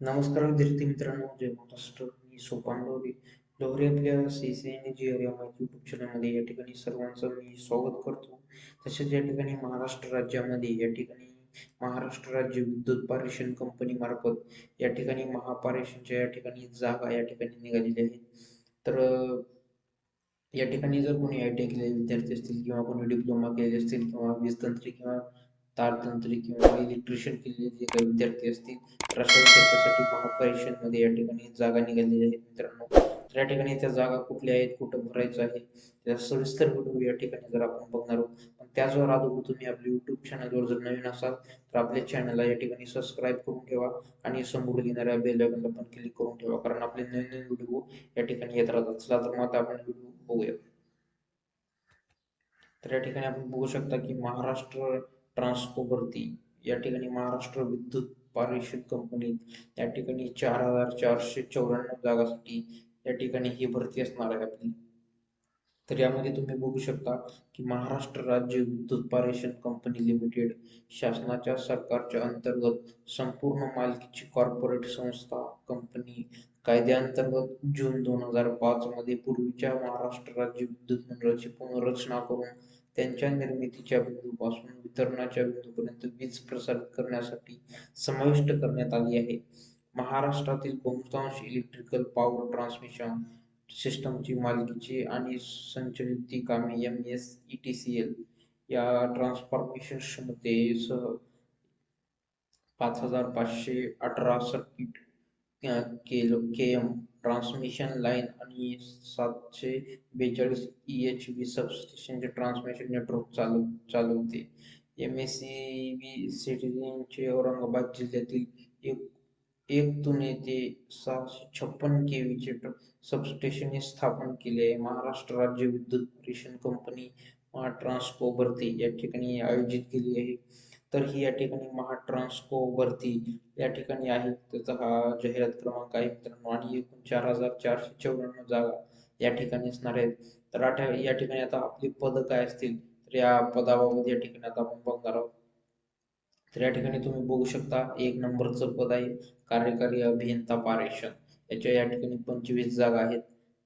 नमस्कार विद्यार्थी मित्रांनो जय महाराष्ट्र मी सोपान लोहरे लोहरे आपल्या C C N G R या माहिती युट्यूब चॅनलमध्ये या ठिकाणी सर्वांचं मी स्वागत करतो. तसेच या ठिकाणी महाराष्ट्र राज्यामध्ये या ठिकाणी महाराष्ट्र राज्य विद्युत पारेषण कंपनी मार्फत या ठिकाणी महापारेषणच्या या ठिकाणी जागा या ठिकाणी निघालेल्या आहेत. तर या ठिकाणी जर कोणी आय टी आय केलेले विद्यार्थी असतील किंवा कोणी डिप्लोमा केलेले असतील किंवा वीज तंत्री किंवा तारतंत्री किंवा इलेक्ट्रिशियन केलेले जे काही विद्यार्थी असतील तर अशा त्याच्यासाठी या ठिकाणी जागा निघालेल्या आहेत मित्रांनो. तर या ठिकाणी त्या जागा कुठल्या आहेत कुठं भरायचं आहे त्याचा सविस्तर व्हिडिओ या ठिकाणी जर आपण बघणार आहोत पण त्याचवर अगोदर तुम्ही आपल्या युट्यूब चॅनलवर जर नवीन असाल तर आपल्या चॅनलला या ठिकाणी सबस्क्राईब करून ठेवा आणि समोर येणाऱ्या बेल आयकॉनला पण क्लिक करून ठेवा कारण आपले नवीन नवीन व्हिडिओ या ठिकाणी येत राहतात. चला तर मग आता आपण व्हिडिओ बघूया. तर या ठिकाणी आपण बघू शकता की महाराष्ट्र ट्रान्सको या ठिकाणी महाराष्ट्र विद्युत पारेषण कंपनीत या ठिकाणी चार हजार चारशे चौऱ्याण्णव जागासाठी या ठिकाणी ही भरती असणार आहे आपली. तर यामध्ये तुम्ही बघू शकता की महाराष्ट्र राज्य विद्युत पारेषण कंपनी लिमिटेड शासनाच्या सरकारच्या अंतर्गत संपूर्ण मालकीची कॉर्पोरेट संस्था कंपनी कायद्याअंतर्गत जून दोन हजार पाच मध्ये पूर्वीच्या महाराष्ट्र राज्य विद्युत मंडळाची पुनर्रचना करून त्यांच्या निर्मितीच्या बिंदूपासून वितरणाच्या बिंदूपर्यंत वीज प्रसारित करण्यासाठी समाविष्ट करण्यात आली आहे. महाराष्ट्रातील बहुतांश इलेक्ट्रिकल पॉवर ट्रान्समिशन सिस्टमची मालकीची आणि संचलित कामे M S E T C L या ट्रान्सफॉर्मेशन क्षमतेसह पाच हजार पाचशे अठरा circuit K M transmission line आणि सातशे बेचाळीस ई एच व्ही सबस्टेशनचे ट्रान्समिशन नेटवर्क चालव चालवते एम एस सी बी सिटीजनचे औरंगाबाद जिल्ह्यातील एक एक तुने ते सहाशे छप्पन के व्हीचे सबस्टेशन स्थापन केले आहे. महाराष्ट्र राज्य विद्युत परिषद कंपनी ट्रान्सको भरती. या ठिकाणी आयोजित केली आहे. तर ही या ठिकाणी महाट्रान्सको वरती या ठिकाणी आहे त्याचा हा जाहिरात क्रमांक आहे मित्रांनो. आणि एकूण चार हजार चारशे चौऱ्याण्णव जागा या ठिकाणी असणार आहेत. तर आठ्या या ठिकाणी आता आपली पद काय असतील? तर या पदाबाबत या ठिकाणी आता आपण बघणार आहोत. तर या ठिकाणी तुम्ही बघू शकता एक नंबरचं पद आहे कार्यकारी अभियंता पारेषण. याच्या या ठिकाणी पंचवीस जागा आहेत.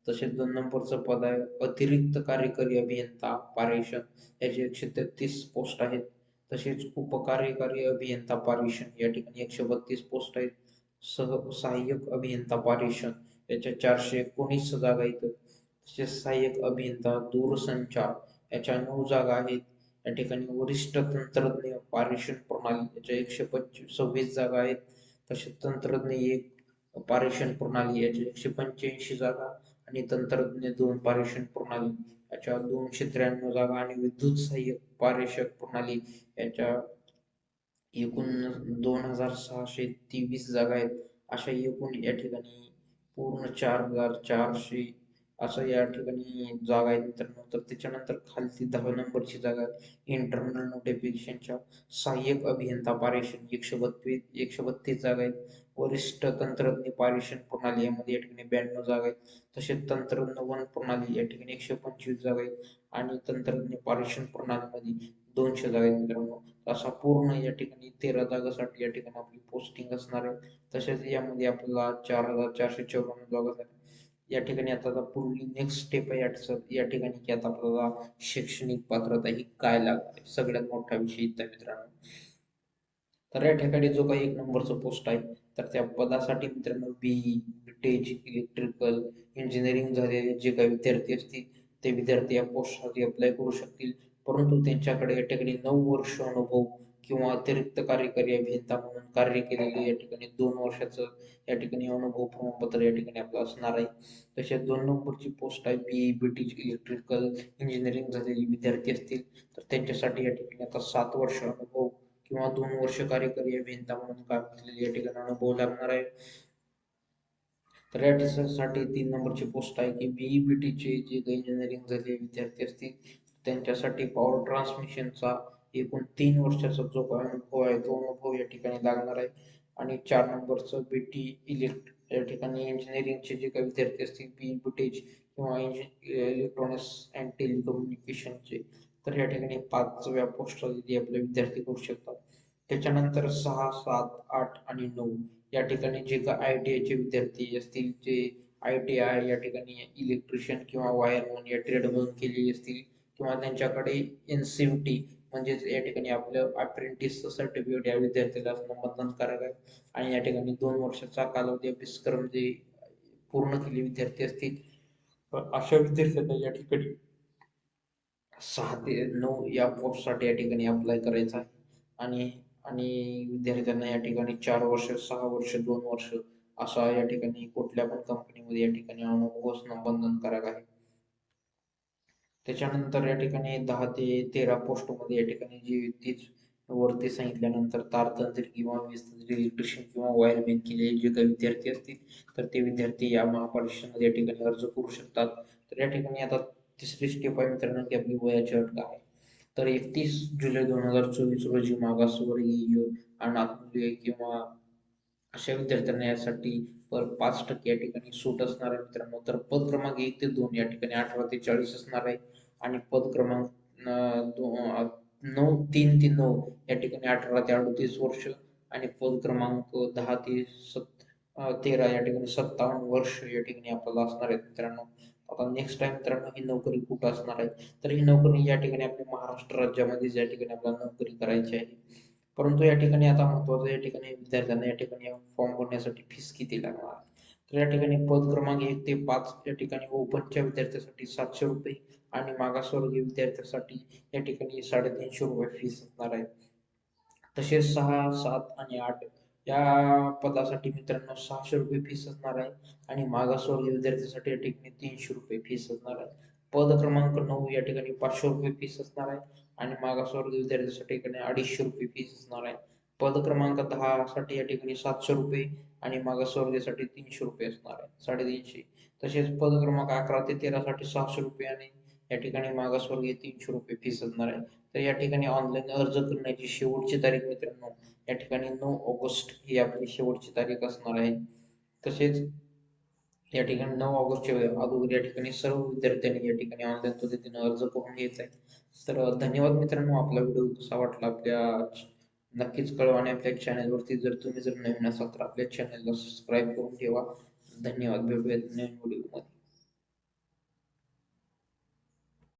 तसेच दोन नंबरचं पद आहे अतिरिक्त कार्यकारी अभियंता पारेषण. याचे एकशे तेहतीस पोस्ट आहेत. तसेच उपकार्यकारी अभियंता पारेषण या ठिकाणी एकशे बत्तीस पोस्ट आहेत. सह सहाय्यक अभियंता पारेषण याच्या चारशे एकोणीस जागा आहेत तसेच सहाय्यक अभियंता दूरसंचार याच्या नऊ जागा आहेत. या ठिकाणी वरिष्ठ तंत्रज्ञ पारेषण प्रणाली याच्या एकशे पंचवीस सव्वीस जागा आहेत. तसेच तंत्रज्ञ एक पारेषण प्रणाली याच्या एकशे पंच्याऐंशी जागा. आणि तंत्रज्ञ दोन पारेषण प्रणाली याच्या दोनशे त्र्याण्णव जागा आणि विद्युत सहाय्यक पारेषक प्रणाली याच्या एकूण दोन हजार सहाशे तेवीस जागा आहेत. अशा एकूण या ठिकाणी पूर्ण चार हजार चारशे असं या ठिकाणी जागा आहेत मित्रांनो. तर त्याच्यानंतर खालती दहा नंबरची जागा इंटरनल नोटिफिकेशनच्या सहाय्यक अभियंता पारेषण एकशे बत्तीस एकशे बत्तीस जागा आहेत. वरिष्ठ तंत्रज्ञ पारेषण प्रणाली यामध्ये या ठिकाणी ब्याण्णव जागा आहेत. तसेच तंत्रज्ञ वन प्रणाली या ठिकाणी एकशे पंचवीस जागा आहेत. आणि तंत्रज्ञ पारेषण प्रणालीमध्ये दोनशे जागा आहेत मित्रांनो. असा पूर्ण या ठिकाणी तेरा जागासाठी या ठिकाणी आपली पोस्टिंग असणार आहे. तसेच यामध्ये आपल्याला चार हजार चारशे चौऱ्याण्णव जागा या ठिकाणी आता पुढली नेक्स्ट स्टेप आहे या ठिकाणी की आता आपल्याला शैक्षणिक पात्रता ही काय लागते सगळ्यात मोठा विषय इथं मित्रांनो. तर या ठिकाणी जो काही एक नंबरचा पोस्ट आहे तर त्या पदासाठी मित्रांनो बी टेज इलेक्ट्रिकल इंजिनिअरिंग झालेले जे काही विद्यार्थी असतील ते विद्यार्थी या पोस्टसाठी अप्लाय करू शकतील. परंतु त्यांच्याकडे या ठिकाणी नऊ वर्ष अनुभव किंवा अतिरिक्त कार्यकारी अभियंता म्हणून कार्य केलेले या ठिकाणी दोन वर्षाचं या ठिकाणी अनुभव प्रमाणपत्र या ठिकाणी आपलं असणार आहे. तसेच दोन नंबरची पोस्ट आहे बी टी इलेक्ट्रिकल इंजिनिअरिंग झालेले विद्यार्थी असतील तर त्यांच्यासाठी या ठिकाणी आता सात वर्ष अनुभव किंवा दोन वर्ष कार्यकारी अभियंता म्हणून काम केलेली या ठिकाणी अनुभव लागणार आहे. तर या साठी तीन नंबरची पोस्ट आहे की बीई चे जे इंजिनिअरिंग झालेले विद्यार्थी असतील त्यांच्यासाठी पॉवर ट्रान्समिशनचा एकूण तीन वर्षाचा जो काय अनुभव आहे तो अनुभव या ठिकाणी लागणार आहे. आणि चार नंबरचं बी टी इलेक्ट या ठिकाणी इंजिनिअरिंगचे जे काही विद्यार्थी असतील बी टी किंवा इलेक्ट्रॉनिक्स अँड टेलिकम्युनिकेशनचे तर या ठिकाणी पाचव्या पोस्ट आपले विद्यार्थी करू शकतात. त्याच्यानंतर सहा सात आठ आणि नऊ या ठिकाणी जे का आय टी आयचे विद्यार्थी असतील जे आय टी आय या ठिकाणी इलेक्ट्रिशियन किंवा वायरमन या ट्रेड ट्रेडमधून केलेली असतील किंवा त्यांच्याकडे एन सी टी म्हणजेच या ठिकाणी आपलं अप्रेंटिस सर्टिफिकेट या विद्यार्थ्याला असणं बंधनकारक आहे. आणि या ठिकाणी दोन वर्षाचा कालावधी अभ्यासक्रम जे पूर्ण केले विद्यार्थी असतील अशा विद्यार्थ्यांना या ठिकाणी सहा ते नऊ या पोस्टसाठी या ठिकाणी अप्लाय करायचा आहे. आणि आणि विद्यार्थ्यांना या ठिकाणी चार वर्ष सहा वर्ष दोन वर्ष असा या ठिकाणी कुठल्या पण कंपनीमध्ये या ठिकाणी अनुभव असणं बंधनकारक आहे. त्याच्यानंतर या ठिकाणी दहा ते तेरा पोस्टमध्ये या ठिकाणी जी तीच वरती सांगितल्यानंतर तारतंत्र किंवा वीजतंत्री इलेक्ट्रिशियन किंवा वायरमॅन केलेले जे काही विद्यार्थी असतील तर ते विद्यार्थी या महापरीक्षेमध्ये या ठिकाणी अर्ज करू शकतात. तर या ठिकाणी आता तिसरी स्टेप आहे मित्रांनो की आपली वयाची अट काय तर एकतीस जुलै दोन हजार चोवीस रोजी मागासवर्गीय अनाथ किंवा अशा विद्यार्थ्यांना यासाठी पर पाच टक्के या ठिकाणी सूट असणार आहे मित्रांनो. तर पद क्रमांक एक ते दोन या ठिकाणी अठरा ते चाळीस असणार आहे. आणि पद क्रमांक नऊ तीन ते नऊ या ठिकाणी अठरा ते अडतीस वर्ष आणि पद क्रमांक दहा ते सत तेरा या ठिकाणी सत्तावन्न वर्ष या ठिकाणी आपल्याला असणार आहेत मित्रांनो. आता नेक्स्ट टाइम मित्रांनो ही नोकरी कुठं असणार आहे? तर ही नोकरी या ठिकाणी आपल्या महाराष्ट्र राज्यामध्ये या ठिकाणी आपल्याला नोकरी करायची आहे. परंतु या ठिकाणी आता महत्वाचं या ठिकाणी विद्यार्थ्यांना या ठिकाणी फॉर्म भरण्यासाठी फीस किती लागणार? तर या ठिकाणी पद क्रमांक एक ते पाच या ठिकाणी ओपनच्या विद्यार्थ्यासाठी सातशे रुपये आणि मागासवर्गीय विद्यार्थ्यासाठी या ठिकाणी साडेतीनशे रुपये फीस असणार आहे. तसेच सहा सात आणि आठ या पदासाठी मित्रांनो सहाशे रुपये फीस असणार आहे. आणि मागासवर्गीय विद्यार्थ्यांसाठी या ठिकाणी तीनशे रुपये फीस असणार आहे. पद क्रमांक नऊ या ठिकाणी पाचशे रुपये फीस असणार आहे. आणि मागासवर्गीय विद्यार्थ्यांसाठी ठिकाणी अडीचशे रुपये फीस असणार आहे. पद क्रमांक दहा साठी या ठिकाणी सातशे रुपये आणि मागासवर्गीयसाठी तीनशे रुपये असणार आहे. साडेतीनशे. तसेच पद क्रमांक अकरा ते तेरा साठी सहाशे रुपये आणि या ठिकाणी मागासवर्गीय तीनशे रुपये फीस असणार आहे. तर या ठिकाणी ऑनलाईन अर्ज करण्याची शेवटची तारीख मित्रांनो या ठिकाणी नऊ ऑगस्ट ही आपली शेवटची तारीख असणार आहे. तसेच या ठिकाणी नऊ ऑगस्टच्या अगोदर या ठिकाणी सर्व विद्यार्थ्यांनी या ठिकाणी ऑनलाईन पद्धतीने अर्ज करून घेत आहे. तर धन्यवाद मित्रांनो आपला व्हिडिओ कसा वाटला आपल्या नक्कीच कळवा आणि आपल्या चॅनलवरती जर तुम्ही जर नवीन असाल तर आपल्या चॅनलला सबस्क्राईब करून ठेवा. धन्यवाद भेटूयात नवीन व्हिडिओमध्ये